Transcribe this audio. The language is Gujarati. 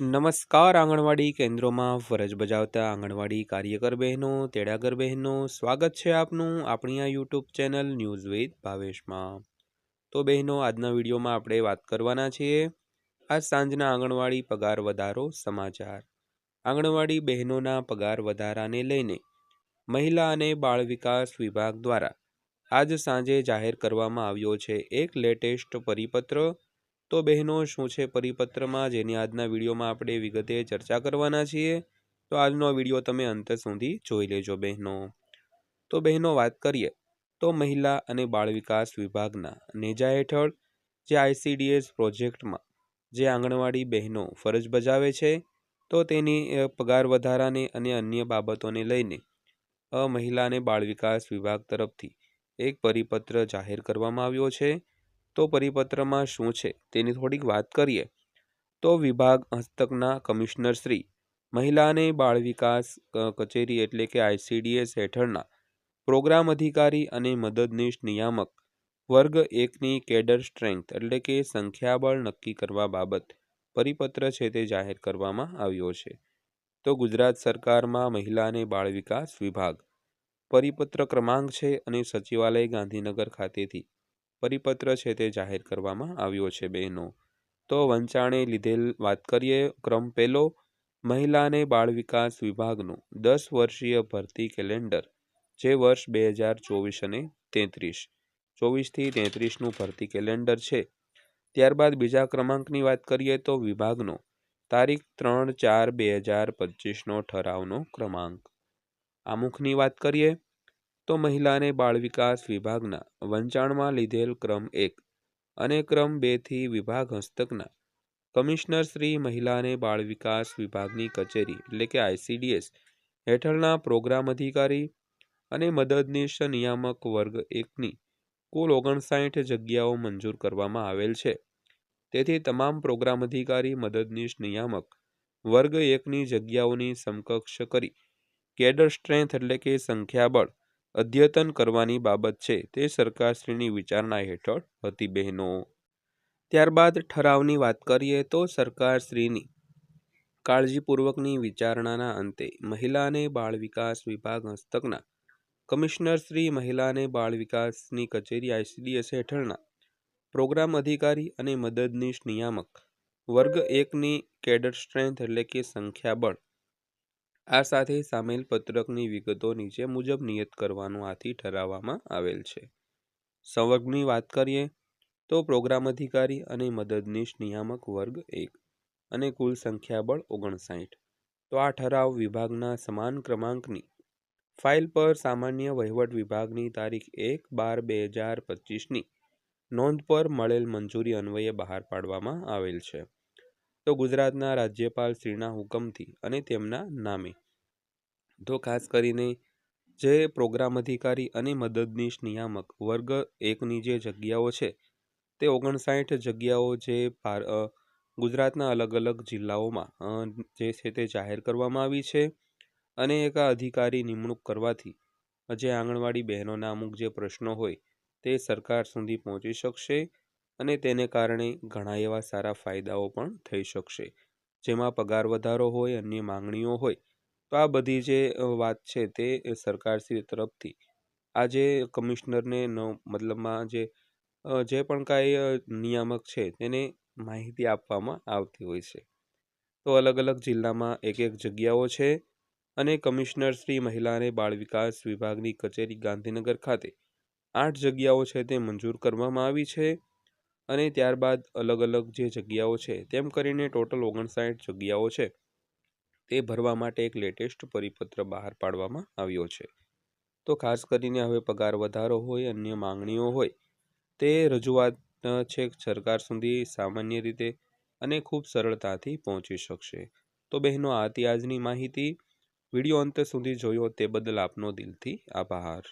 નમસ્કાર આંગણવાડી કેન્દ્રોમાં ફરજ બજાવતા આંગણવાડી કાર્યકર બહેનો તેડાગર બહેનો સ્વાગત છે આપનું આપણી આ યુટ્યુબ ચેનલ ન્યૂઝ વિથ ભાવેશમાં. તો બહેનો, આજના વિડીયોમાં આપણે વાત કરવાના છીએ આજ સાંજના આંગણવાડી પગાર વધારો સમાચાર. આંગણવાડી બહેનોના પગાર વધારાને લઈને મહિલા અને બાળ વિકાસ વિભાગ દ્વારા આજ સાંજે જાહેર કરવામાં આવ્યો છે એક લેટેસ્ટ પરિપત્ર તો બહેનો, શું છે પરિપત્રમાં? જેની આજના વિડીયોમાં આપણે વિગતે ચર્ચા કરવાના છીએ. તો આજનો વીડિયો તમે અંત સુધી જોઈ લેજો બહેનો. તો બહેનો, વાત કરીએ તો મહિલા અને બાળ વિકાસ વિભાગના નેજા હેઠળ જે આઈસીડીએસ પ્રોજેક્ટમાં જે આંગણવાડી બહેનો ફરજ બજાવે છે, તો તેની પગાર વધારાને અને અન્ય બાબતોને લઈને મહિલા અને બાળ વિકાસ વિભાગ તરફથી એક પરિપત્ર જાહેર કરવામાં આવ્યો છે. તો પરિપત્રમાં શું છે તેની થોડીક વાત કરીએ. તો વિભાગ હસ્તકના કમિશનર શ્રી, મહિલા અને બાળ વિકાસ કચેરી એટલે કે આઈસીડીએસ હેઠળના પ્રોગ્રામ અધિકારી અને મદદનીશ નિયામક વર્ગ એકની કેડર સ્ટ્રેન્થ એટલે કે સંખ્યાબળ નક્કી કરવા બાબત પરિપત્ર છે તે જાહેર કરવામાં આવ્યો છે. તો ગુજરાત સરકારમાં મહિલા અને બાળ વિકાસ વિભાગ પરિપત્ર ક્રમાંક છે અને સચિવાલય ગાંધીનગર ખાતેથી પરિપત્ર છે તે જાહેર કરવામાં આવ્યો છે, બહેનો. તો વંચાણે લીધેલ વાત કરીએ, ક્રમ પહેલો મહિલા અને બાળ વિકાસ વિભાગનું દસ વર્ષીય ભરતી કેલેન્ડર, જે વર્ષ બે હજાર ચોવીસ અને તેત્રીસ. ચોવીસથી તેત્રીસનું ભરતી કેલેન્ડર છે. ત્યારબાદ બીજા ક્રમાંકની વાત કરીએ તો વિભાગનો, તારીખ ત્રણ ચાર બે હજાર પચીસનો ઠરાવનો ક્રમાંક. આમુખની વાત કરીએ તો મહિલાને બાળ વિકાસ વિભાગના વંચાણમાં લીધેલ ક્રમ એક અને ક્રમ બેથી વિભાગ હસ્તકના. કમિશનર શ્રી મહિલાને બાળ વિકાસ વિભાગની કચેરી, એટલે કે આઈસીડીએસ હેઠળના પ્રોગ્રામ અધિકારી અને મદદનીશ નિયામક વર્ગ એકની કુલ ઓગણસાઠ જગ્યાઓ મંજૂર કરવામાં આવેલ છે. તેથી તમામ પ્રોગ્રામ અધિકારી, મદદનીશ નિયામક વર્ગ એકની જગ્યાઓની સમકક્ષ કરી, કેડર સ્ટ્રેન્થ એટલે કે સંખ્યાબળ અદ્યતન કરવાની બાબત છે તે સરકારશ્રીની વિચારણા હેઠળ હતી, બહેનો. ત્યારબાદ ઠરાવની વાત કરીએ તો સરકારશ્રીની કાળજીપૂર્વકની વિચારણાના અંતે મહિલા અને બાળ વિકાસ વિભાગ હસ્તકના કમિશનર શ્રી મહિલા અને બાળ વિકાસની કચેરી આઈસીડીએસ હેઠળના પ્રોગ્રામ અધિકારી અને મદદનીશ નિયામક વર્ગ એકની કેડર સ્ટ્રેન્થ એટલે કે સંખ્યાબળ આ સાથે સામેલ પત્રકની વિગતો નીચે મુજબ નિયત કરવાનું આથી ઠરાવવામાં આવેલ છે. સંવર્ગની વાત કરીએ, તો પ્રોગ્રામ અધિકારી અને મદદનીશ નિયામક વર્ગ એક અને કુલ સંખ્યાબળ ઓગણસાઠ. તો આ ઠરાવ વિભાગના સમાન ક્રમાંકની ફાઇલ પર સામાન્ય વહીવટ વિભાગની તારીખ એક બાર બે હજાર પચીસની નોંધ પર મળેલ મંજૂરી અન્વયે બહાર પાડવામાં આવેલ છે. તો ગુજરાતના રાજ્યપાલ શ્રીના હુકમથી અને તેમના નામે. તો ખાસ કરીને જે પ્રોગ્રામ અધિકારી અને મદદનીશ નિયામક વર્ગ એકની જે જગ્યાઓ છે, તે ઓગણસાઠ જગ્યાઓ જે ગુજરાતના અલગ અલગ જિલ્લાઓમાં જે છે તે જાહેર કરવામાં આવી છે અને એક અધિકારી નિમણૂક કરવાથી જે આંગણવાડી બહેનોના અમુક જે પ્રશ્નો હોય, તે સરકાર સુધી પહોંચી શકશે અને તેને કારણે ઘણા એવા સારા ફાયદાઓ પણ થઈ શકશે. જેમાં પગાર વધારો હોય, અન્ય માંગણીઓ હોય, તો આ બધી જે વાત છે તે સરકારશ્રી તરફથી. આ જે કમિશનરને મતલબમાં જે જે પણ કાંઈ નિયામક છે તેને માહિતી આપવામાં આવતી હોય છે. તો અલગ અલગ જિલ્લામાં એક એક જગ્યાઓ છે અને કમિશનર શ્રી મહિલા અને બાળ વિકાસ વિભાગની કચેરી ગાંધીનગર ખાતે આઠ જગ્યાઓ છે તે મંજૂર કરવામાં આવી છે. અને ત્યારબાદ અલગ અલગ જે જગ્યાઓ છે, તેમ કરીને ટોટલ ઓગણસાઠ જગ્યાઓ છે, તે ભરવા માટે એક લેટેસ્ટ પરિપત્ર બહાર પાડવામાં આવ્યો છે. તો ખાસ કરીને હવે પગાર વધારો હોય, અન્ય માંગણીઓ હોય, તે રજૂઆત છે સરકાર સુધી સામાન્ય રીતે અને ખૂબ સરળતાથી પહોંચી શકશે. તો બહેનો આ હતી આજની માહિતી, વીડિયો અંત સુધી જોયો તે બદલ આપનો દિલથી આભાર.